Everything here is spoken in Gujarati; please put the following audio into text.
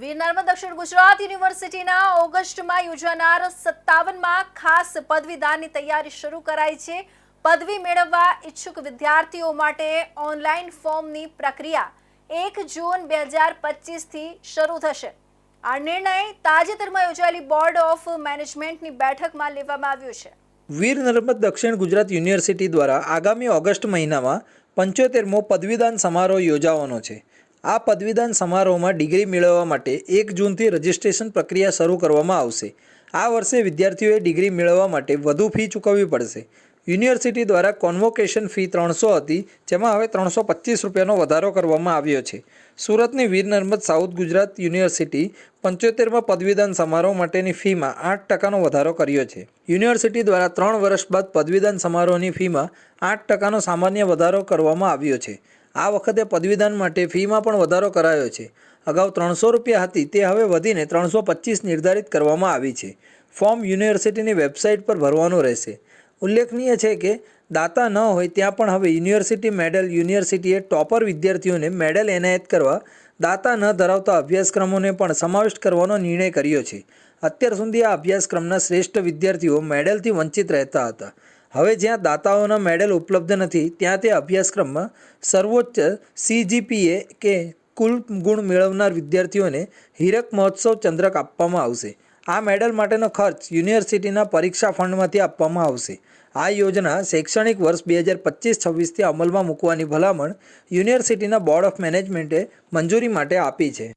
વીર દક્ષિણ ગુજરાત યુનિવર્સિટીના ઓગસ્ટમાં યોજાનાર સત્તાવનમાં ખાસ પદવીદાનની તૈયારી શરૂ કરાઈ છે. પદવી મેળવવા ઈચ્છુક વિદ્યાર્થીઓ માટે ઓનલાઈન ફોર્મની પ્રક્રિયા એક જૂન બે હજાર પચીસથી શરૂ થશે. આ નિર્ણય તાજેતરમાં યોજાયેલી બોર્ડ ઓફ મેનેજમેન્ટની બેઠકમાં લેવામાં આવ્યો છે. વીર નર્મદ દક્ષિણ ગુજરાત યુનિવર્સિટી દ્વારા આગામી ઓગસ્ટ મહિનામાં પંચોતેરમો પદવીદાન સમારોહ યોજાવાનો છે. આ પદવીદાન સમારોહમાં ડિગ્રી મેળવવા માટે એક જૂનથી રજિસ્ટ્રેશન પ્રક્રિયા શરૂ કરવામાં આવશે. આ વર્ષે વિદ્યાર્થીઓએ ડિગ્રી મેળવવા માટે વધુ ફી ચૂકવવી પડશે. યુનિવર્સિટી દ્વારા કોન્વોકેશન ફી ત્રણસો હતી, જેમાં હવે ત્રણસો પચીસ રૂપિયાનો વધારો કરવામાં આવ્યો છે. સુરતની વીર નર્મદ સાઉથ ગુજરાત યુનિવર્સિટી પંચોતેરમાં પદવીદાન સમારોહ માટેની ફીમાં આઠ ટકાનો વધારો કર્યો છે. યુનિવર્સિટી દ્વારા ત્રણ વર્ષ બાદ પદવીદાન સમારોહની ફીમાં આઠ ટકાનો સામાન્ય વધારો કરવામાં આવ્યો છે. આ વખતે પદવીદાન માટે ફીમાં પણ વધારો કરાયો છે. અગાઉ ત્રણસો રૂપિયા હતી, તે હવે વધીને ત્રણસો પચીસ નિર્ધારિત કરવામાં આવી છે. ફોર્મ યુનિવર્સિટીની વેબસાઇટ પર ભરવાનું રહેશે. ઉલ્લેખનીય છે કે, દાતા ન હોય ત્યાં પણ હવે યુનિવર્સિટી મેડલ યુનિવર્સિટીએ ટોપર વિદ્યાર્થીઓને મેડલ એનાયત કરવા, દાતા ન ધરાવતા અભ્યાસક્રમોને પણ સમાવિષ્ટ કરવાનો નિર્ણય કર્યો છે. અત્યાર સુધી આ અભ્યાસક્રમના શ્રેષ્ઠ વિદ્યાર્થીઓ મેડલથી વંચિત રહેતા હતા. હવે જ્યાં દાતાઓના મેડલ ઉપલબ્ધ નથી, ત્યાં તે અભ્યાસક્રમમાં સર્વોચ્ચ સીજીપીએ કે કુલ ગુણ મેળવનાર વિદ્યાર્થીઓને હીરક મહોત્સવ ચંદ્રક આપવામાં આવશે. આ મેડલ માટેનો ખર્ચ યુનિવર્સિટીના પરીક્ષા ફંડમાંથી આપવામાં આવશે. આ યોજના શૈક્ષણિક વર્ષ બે હજાર પચીસ છવ્વીસથી અમલમાં મૂકવાની ભલામણ યુનિવર્સિટીના બોર્ડ ઓફ મેનેજમેન્ટે મંજૂરી માટે આપી છે.